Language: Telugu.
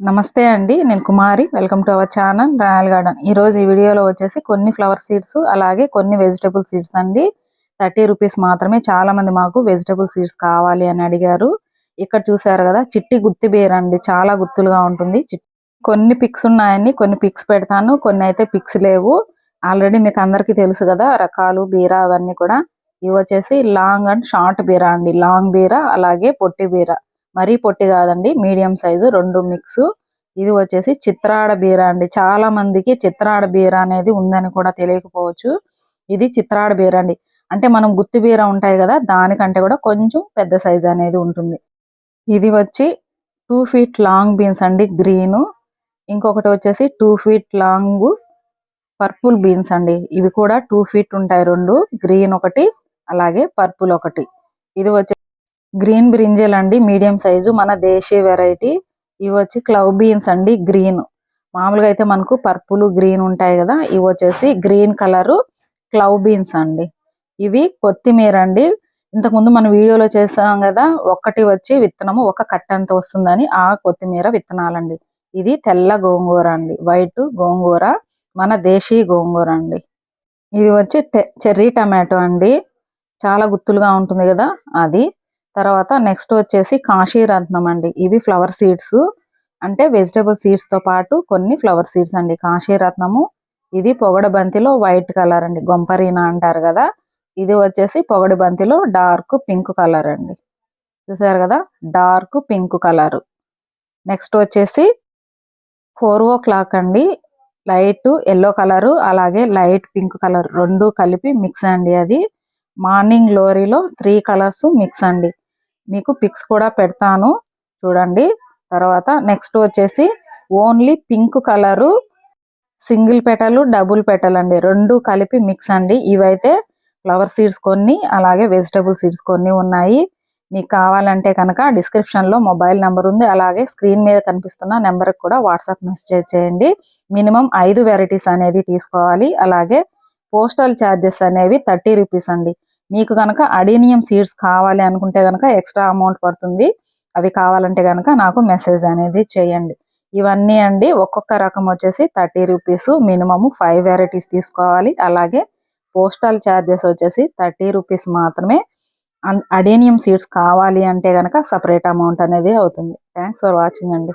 నమస్తే అండి నేను Kumari. Welcome to our channel Royal Garden ఈ రోజు ఈ వీడియోలో వచ్చేసి కొన్ని ఫ్లవర్ సీడ్స్ అలాగే కొన్ని వెజిటబుల్ సీడ్స్ అండి. థర్టీ రూపీస్ మాత్రమే. చాలా మంది మాకు వెజిటబుల్ సీడ్స్ కావాలి అని అడిగారు. ఇక్కడ చూసారు కదా చిట్టి గుత్తి బేర్ అండి. చాలా గుత్తులుగా ఉంటుంది. కొన్ని పిక్స్ ఉన్నాయండి. కొన్ని పిక్స్ పెడతాను. కొన్ని అయితే పిక్స్ లేవు. ఆల్రెడీ మీకు అందరికీ తెలుసు కదా రకాలు బీరా అవన్నీ కూడా. ఇవి వచ్చేసి లాంగ్ అండ్ షార్ట్ బీరా అండి. లాంగ్ బీరా అలాగే పొట్టి బీరా. మరీ పొట్టి కాదండి మీడియం సైజు రెండు మిక్స్. ఇది వచ్చేసి చిత్రాడ బీర అండి. చాలా మందికి చిత్రాడ బీర అనేది ఉందని కూడా తెలియకపోవచ్చు. ఇది చిత్రాడ బీర అండి. అంటే మనం గుత్తి బీర ఉంటాయి కదా దానికంటే కూడా కొంచెం పెద్ద సైజు అనేది ఉంటుంది. ఇది వచ్చి టూ ఫీట్ లాంగ్ బీన్స్ అండి గ్రీన్. ఇంకొకటి వచ్చేసి two feet long purple beans అండి. ఇవి కూడా టూ ఫీట్ ఉంటాయి రెండు గ్రీన్ ఒకటి అలాగే పర్పుల్ ఒకటి. ఇది వచ్చి గ్రీన్ బ్రింజల్ అండి మీడియం సైజు. మన దేశీయ వెరైటీ. ఇవి వచ్చి క్లవ్ బీన్స్ అండి గ్రీన్. మామూలుగా అయితే మనకు పర్పుల్ గ్రీన్ ఉంటాయి కదా. ఇవి వచ్చేసి గ్రీన్ కలర్ క్లవ్ బీన్స్ అండి. ఇవి కొత్తిమీర అండి. ఇంతకుముందు మనం వీడియోలో చేసాం కదా ఒకటి వచ్చి విత్తనము ఒక కట్టంత వస్తుందని ఆ కొత్తిమీర విత్తనాలండి. ఇది తెల్ల గోంగూర అండి వైట్ గోంగూర మన దేశీ గోంగూర అండి. ఇది వచ్చి చెర్రీ టమాటో అండి. చాలా గుత్తులుగా ఉంటుంది కదా అది. తర్వాత నెక్స్ట్ వచ్చేసి కాశీరత్నం అండి. ఇవి ఫ్లవర్ సీడ్స్. అంటే వెజిటబుల్ సీడ్స్తో పాటు కొన్ని ఫ్లవర్ సీడ్స్ అండి. కాశీరత్నము ఇది పొగడ బంతిలో వైట్ కలర్ అండి. గొంపరీనా అంటారు కదా. ఇది వచ్చేసి పొగడి బంతిలో డార్క్ పింక్ కలర్ అండి. చూసారు కదా? Dark pink colour. నెక్స్ట్ వచ్చేసి ఫోర్ ఓ క్లాక్ అండి. లైట్ ఎల్లో కలర్ అలాగే లైట్ పింక్ కలర్ రెండు కలిపి మిక్స్ అండి అది. మార్నింగ్ లోరీలో త్రీ కలర్స్ మిక్స్ అండి. మీకు పిక్స్ కూడా పెడతాను. చూడండి. తర్వాత నెక్స్ట్ వచ్చేసి only pink colour single petal double petal అండి రెండు కలిపి మిక్స్ అండి. ఇవైతే ఫ్లవర్ సీడ్స్ కొన్ని అలాగే వెజిటబుల్ సీడ్స్ కొన్ని ఉన్నాయి. మీకు కావాలంటే కనుక డిస్క్రిప్షన్లో మొబైల్ నెంబర్ ఉంది. అలాగే స్క్రీన్ మీద కనిపిస్తున్న నెంబర్ కూడా వాట్సాప్ మెసేజ్ చేయండి. మినిమం ఐదు వెరైటీస్ అనేది తీసుకోవాలి. అలాగే పోస్టల్ ఛార్జెస్ అనేవి థర్టీ రూపీస్ అండి. మీకు కనుక అడీనియం సీడ్స్ కావాలి అనుకుంటే కనుక ఎక్స్ట్రా అమౌంట్ పడుతుంది. అవి కావాలంటే కనుక నాకు మెసేజ్ అనేది చేయండి. ఇవన్నీ అండి. ఒక్కొక్క రకం వచ్చేసి thirty rupees minimum five varieties తీసుకోవాలి. అలాగే పోస్టల్ ఛార్జెస్ వచ్చేసి థర్టీ రూపీస్ మాత్రమే అడేనియం సీడ్స్ కావాలి అంటే కనుక సపరేట్ అమౌంట్ అనేది అవుతుంది. థ్యాంక్స్ ఫర్ వాచింగ్ అండి.